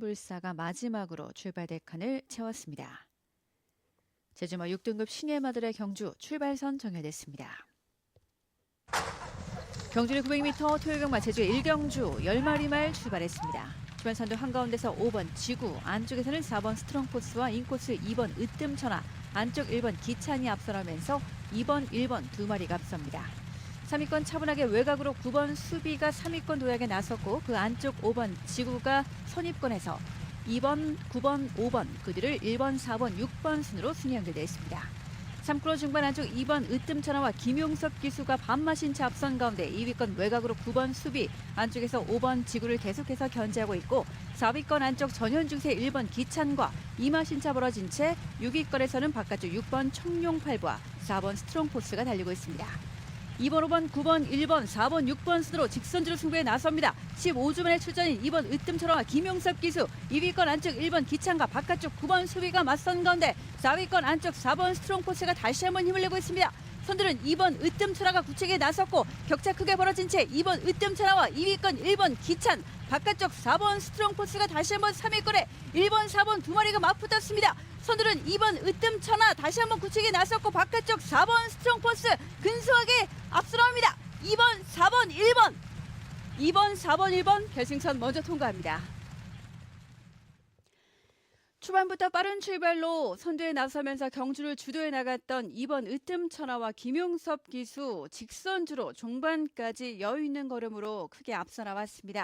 불사가 마지막으로 출발대 칸을 채웠습니다. 제주마 6등급 신예 마들의 경주 출발선 정해됐습니다. 경주는 900m 토요경마 제주 1경주 10마리 말 출발했습니다. 주변선도 한가운데서 5번 지구, 안쪽에서는 4번 스트롱포스와 인코스 2번 으뜸천하, 안쪽 1번 기찬이 앞서가면서 2번, 1번 두 마리가 앞섭니다. 3위권 차분하게 외곽으로 9번 수비가 3위권 도약에 나섰고 그 안쪽 5번 지구가 선입권에서 2번, 9번, 5번 그 뒤를 1번, 4번, 6번 순으로 순위 연결되어 있습니다. 3km 중반 안쪽 2번 으뜸천하와 김용섭 기수가 반마신 차 앞선 가운데 2위권 외곽으로 9번 수비 안쪽에서 5번 지구를 계속해서 견제하고 있고 4위권 안쪽 전현중세 1번 기찬과 이마신차 벌어진 채 6위권에서는 바깥쪽 6번 청룡팔과 4번 스트롱포스가 달리고 있습니다. 2번, 5번, 9번, 1번, 4번, 6번 순으로 직선주로 승부에 나섭니다. 15주 만에 출전인 2번 으뜸철화와 김용섭 기수, 2위권 안쪽 1번 기창과 바깥쪽 9번 수비가 맞선 가운데 4위권 안쪽 4번 스트롱포스가 다시 한번 힘을 내고 있습니다. 선두는 2번 으뜸철화가 구체에 나섰고 격차 크게 벌어진 채 2번 으뜸철화와 2위권 1번 기찬, 바깥쪽 4번 스트롱포스가 다시 한번 3위권에 1번, 4번 두 마리가 맞붙었습니다. 선두는 2번 으뜸천하 다시 한번 구치기 나섰고 바깥쪽 4번 스트롱포스 근소하게 앞서 나옵니다. 2번, 4번, 1번. 2번, 4번, 1번 결승선 먼저 통과합니다. 초반부터 빠른 출발로 선두에 나서면서 경주를 주도해 나갔던 2번 으뜸천하와 김용섭 기수 직선주로 종반까지 여유 있는 걸음으로 크게 앞서 나왔습니다.